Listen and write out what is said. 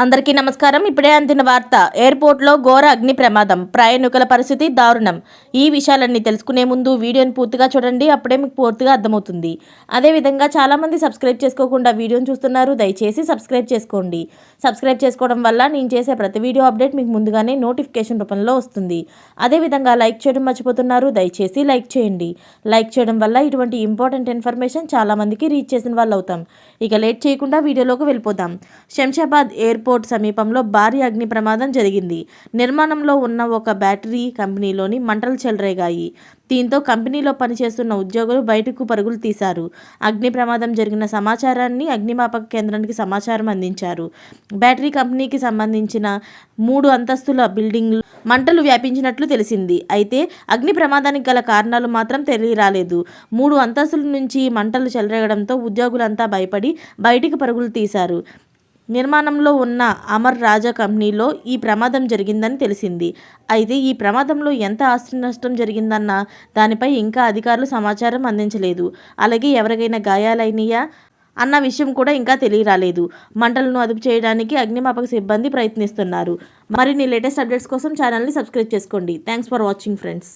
అందరికీ నమస్కారం. ఇప్పుడే అందిన వార్త ఎయిర్పోర్ట్లో ఘోర అగ్ని ప్రమాదం ప్రయాణికుల పరిస్థితి దారుణం. ఈ విషయాలన్నీ తెలుసుకునే ముందు వీడియోని పూర్తిగా చూడండి అప్పుడే మీకు పూర్తిగా అర్థమవుతుంది. అదేవిధంగా చాలామంది సబ్స్క్రైబ్ చేసుకోకుండా వీడియోని చూస్తున్నారు దయచేసి సబ్స్క్రైబ్ చేసుకోండి. సబ్స్క్రైబ్ చేసుకోవడం వల్ల నేను చేసే ప్రతి వీడియో అప్డేట్ మీకు ముందుగానే నోటిఫికేషన్ రూపంలో వస్తుంది. అదేవిధంగా లైక్ చేయడం మర్చిపోతున్నారు దయచేసి లైక్ చేయండి. లైక్ చేయడం వల్ల ఇటువంటి ఇంపార్టెంట్ ఇన్ఫర్మేషన్ చాలామందికి రీచ్ చేసిన వాళ్ళు అవుతాం ఇక లేట్ చేయకుండా వీడియోలోకి వెళ్ళిపోతాం శంషాబాద్ ఎయిర్పోర్ట్ సమీపంలో భారీ అగ్ని ప్రమాదం జరిగింది. నిర్మాణంలో ఉన్న ఒక బ్యాటరీ కంపెనీలోని మంటలు చెలరేగాయి. దీంతో కంపెనీలో పనిచేస్తున్న ఉద్యోగులు బయటకు పరుగులు తీశారు. అగ్ని ప్రమాదం జరిగిన సమాచారాన్ని అగ్నిమాపక కేంద్రానికి సమాచారం అందించారు. బ్యాటరీ కంపెనీకి సంబంధించిన మూడు అంతస్తుల బిల్డింగ్ మంటలు వ్యాపించినట్లు తెలిసింది. అయితే అగ్ని ప్రమాదానికి గల కారణాలు మాత్రం తెలియరాలేదు. మూడు అంతస్తుల నుంచి మంటలు చెలరేగడంతో ఉద్యోగులంతా భయపడి బయటికి పరుగులు తీశారు. నిర్మాణంలో ఉన్న అమర్ రాజా కంపెనీలో ఈ ప్రమాదం జరిగిందని తెలిసింది. అయితే ఈ ప్రమాదంలో ఎంత ఆస్తి నష్టం జరిగిందన్న దానిపై ఇంకా అధికారులు సమాచారం అందించలేదు. అలాగే ఎవరికైనా గాయాలైనయా అన్న విషయం కూడా ఇంకా తెలియరాలేదు. మంటలను అదుపు చేయడానికి అగ్నిమాపక సిబ్బంది ప్రయత్నిస్తున్నారు. మరిన్ని లేటెస్ట్ అప్డేట్స్ కోసం ఛానల్ని సబ్స్క్రైబ్ చేసుకోండి. Thanks for watching friends.